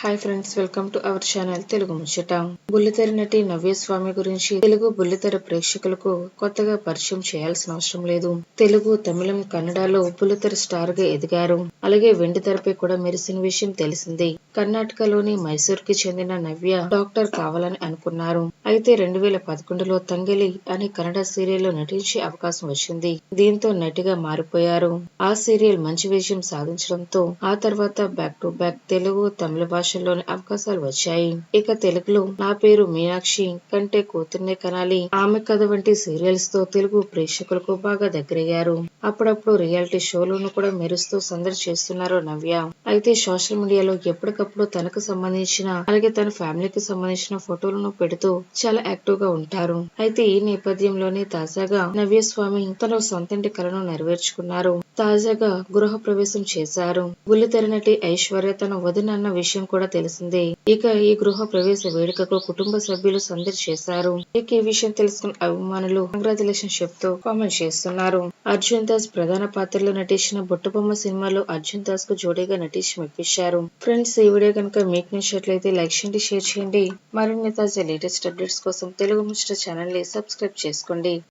Hi friends welcome to our channel Telugu ముచ్చట బుల్లితెర నటి నవ్యస్వామి గురించి తెలుగు బుల్లితెర ప్రేక్షకులకు కొత్తగా పరిచయం చేయాల్సిన అవసరం లేదు. తెలుగు తమిళం కన్నడలో బుల్లితెర స్టార్గా ఎదిగారు. అలాగే వెండి తెరపై కూడా మెరిసిన విషయం తెలిసింది. కర్ణాటకలోని మైసూర్కి చెందిన నవ్య డాక్టర్ కావాలని అనుకున్నారు. అయితే రెండు వేల పదకొండులో తంగెలి అనే కన్నడ సీరియల్లో నటించే అవకాశం వచ్చింది. దీంతో నటిగా మారిపోయారు. ఆ సీరియల్ మంచి విజయం సాధించడంతో ఆ తర్వాత బ్యాక్ టు బ్యాక్ తెలుగు తమిళ భాషల్లోని అవకాశాలు వచ్చాయి. ఇక తెలుగులో నా పేరు మీనాక్షి కంటే కూతుర్నే కనాలి. ఆమె కథ వంటి సీరియల్స్తో తెలుగు ప్రేక్షకులకు బాగా దగ్గరయ్యారు. అప్పుడప్పుడు రియాలిటీ షోలను కూడా మెరుస్తూ సందర్శి చేస్తున్నారు నవ్య. అయితే సోషల్ మీడియాలో ఎప్పటికప్పుడు తనకు సంబంధించిన అలాగే తన ఫ్యామిలీకి సంబంధించిన ఫోటోలను పెడుతూ చాలా యాక్టివ్గా ఉంటారు. అయితే ఈ నేపథ్యంలోనే తాజాగా నవ్య స్వామి తన సొంతంటి కలను నెరవేర్చుకున్నారు. తాజాగా గృహ ప్రవేశం చేశారు. బుల్లితెర నటి ఐశ్వర్య తన వదిన అన్న విషయం కూడా తెలిసిందే. ఇక ఈ గృహ ప్రవేశ వేడుకకు కుటుంబ సభ్యులు సందడి చేశారు. ఇక ఈ విషయం తెలుసుకున్న అభిమానులు కంగ్రాచులేషన్ చెప్తూ కామెంట్ చేస్తున్నారు. అర్జున్ దాస్ ప్రధాన పాత్రలో నటించిన బుట్టబొమ్మ సినిమాలో అర్జున్ దాస్కు జోడీగా నటించి మెప్పించారు. ఫ్రెండ్స్ ఈ వీడియో కనుక మీకు నచ్చినట్లయితే లైక్ చేయండి షేర్ చేయండి. మరిన్ని తాజా లేటెస్ట్ అప్డేట్స్ కోసం తెలుగు ముచ్చట ఛానల్ని సబ్స్క్రైబ్ చేసుకోండి.